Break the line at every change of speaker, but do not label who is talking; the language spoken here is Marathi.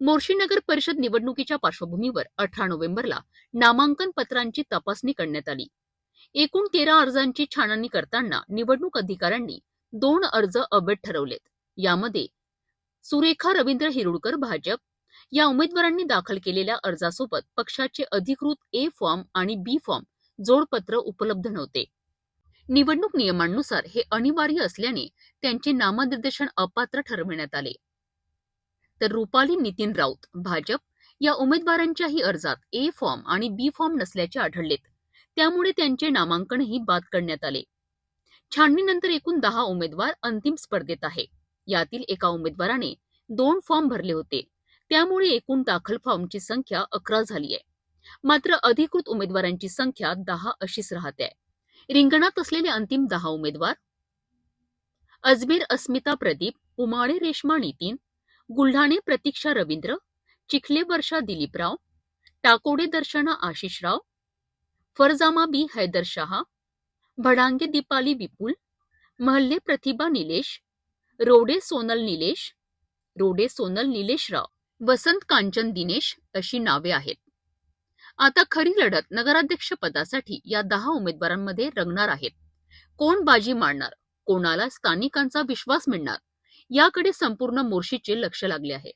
मोर्शी नगर परिषद निवडणुकीच्या पार्श्वभूमीवर अठरा नोव्हेंबरला नामांकन पत्रांची तपासणी करण्यात आली. एकूण तेरा अर्जांची छाननी करताना निवडणूक अधिकाऱ्यांनी दोन अर्ज अवैध ठरवलेत. यामध्ये सुरेखा रवींद्र हिरुडकर भाजप या उमेदवारांनी दाखल केलेल्या अर्जासोबत पक्षाचे अधिकृत ए फॉर्म आणि बी फॉर्म जोडपत्र उपलब्ध नव्हते. निवडणूक नियमांनुसार हे अनिवार्य असल्याने त्यांचे नामनिर्देशन अपात्र ठरविण्यात आले. तर रुपाली नितीन राऊत भाजप या उमेदवारांच्याही अर्जात ए फॉर्म आणि बी फॉर्म नसल्याचे आढळलेत. त्यामुळे त्यांचे नामांकनही बाद करण्यात आले. छाननीनंतर एकूण दहा उमेदवार अंतिम स्पर्धेत आहे. यातील एका उमेदवाराने दोन फॉर्म भरले होते. त्यामुळे एकूण दाखल फॉर्मची संख्या अकरा झाली आहे मात्र अधिकृत उमेदवारांची संख्या दहा अशीच राहते आहे रिंगणात असलेले अंतिम दहा उमेदवार अजमेर अस्मिता प्रदीप उमाळे रेश्मा नितीन गुल्हाणे प्रतीक्षा रवींद्र चिखले वर्षा दिलीपराव टाकोडे दर्शना आशिषराव फरजामा बी हैदर शहा भडांगे दीपाली विपुल महल्ले प्रतिभा निलेश रोडे सोनल निलेश रोडे सोनल निलेशराव वसंत कांचन दिनेश अशी नावे आहेत. आता खरी लढत नगराध्यक्ष पदासाठी या दहा उमेदवारांमध्ये रंगणार आहेत. कोण बाजी मारणार? कोणाला स्थानिकांचा विश्वास मिळणार? याकडे संपूर्ण मोर्शीचे लक्ष लागले आहे.